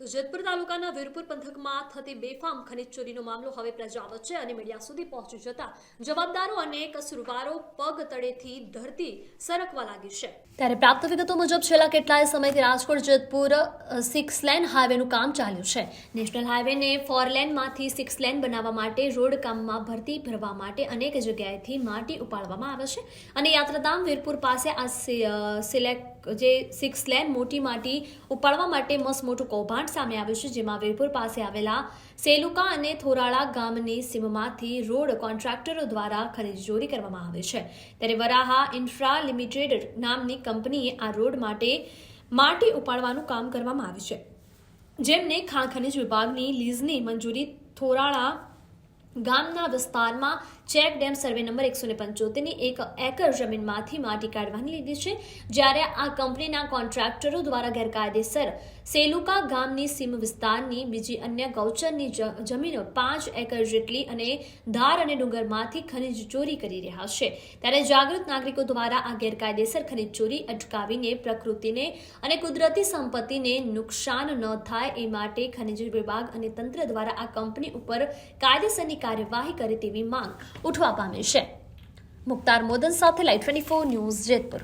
તો જેતપુર તાલુકાના વીરપુર પંથકમાં થતી બેફામ ખનીજ ચોરીનો મામલો હવે પ્રજા વચ્ચે અને મીડિયા સુધી પહોંચી જતા જવાબદારો અને કસૂરવારો પગ તળેથી ધરતી સરકવા લાગી છે. ત્યારે પ્રાપ્ત વિગતો મુજબ છેલ્લા કેટલાય સમયથી રાજકોટ, જેતપુર સિક્સ લેન હાઈવેનું કામ ચાલ્યું છે. નેશનલ હાઈવેને ફોર લેનમાંથી સિક્સ લેન બનાવવા માટે રોડ કામમાં ભરતી ભરવા માટે અનેક જગ્યાએથી માટી ઉપાડવામાં આવે છે. અને યાત્રાધામ વીરપુર પાસે આ સિલેક્ટ જે સિક્સ લેન મોટી માટી ઉપાડવા માટે મસ્ત મોટું કૌભાંડ સામે આવ્યું છે, જેમાં વીરપુર પાસે આવેલા સેલુકા અને થોરાળા ગામની સીમમાંથી રોડ કોન્ટ્રાક્ટરો દ્વારા ખરીદચોરી કરવામાં આવે છે. ત્યારે વરાહા ઇન્ફ્રા લિમિટેડ નામની કંપનીએ આ રોડ માટે માટી ઉપાડવાનું કામ કરવામાં આવ્યું છે. જેમને ખાણ ખનિજ વિભાગની લીઝની મંજૂરી થોરાળા ગામના વિસ્તારમાં ચેક ડેમ સર્વે નંબર એકસો ને પંચોતેરની એક એકર જમીનમાંથી માટી કાઢવાની લીધી છે, જ્યારે આ કંપનીના કોન્ટ્રાક્ટરો દ્વારા ગેરકાયદેસર સેલુકા ગામની સીમ વિસ્તારની બીજી અન્ય ગૌચરની જમીનો પાંચ એકર જેટલી અને ધાર અને ડુંગરમાંથી ખનિજ ચોરી કરી રહ્યા છે. ત્યારે જાગૃત નાગરિકો દ્વારા આ ગેરકાયદેસર ખનિજ ચોરી અટકાવીને પ્રકૃતિને અને કુદરતી સંપત્તિને નુકસાન ન થાય એ માટે ખનિજ વિભાગ અને તંત્ર દ્વારા આ કંપની ઉપર કાયદેસરની કાર્યવાહી કરે તેવી માંગ ઉઠવા પામે છે. મુક્તાર મોદન સાથે live twenty four news Jetpur.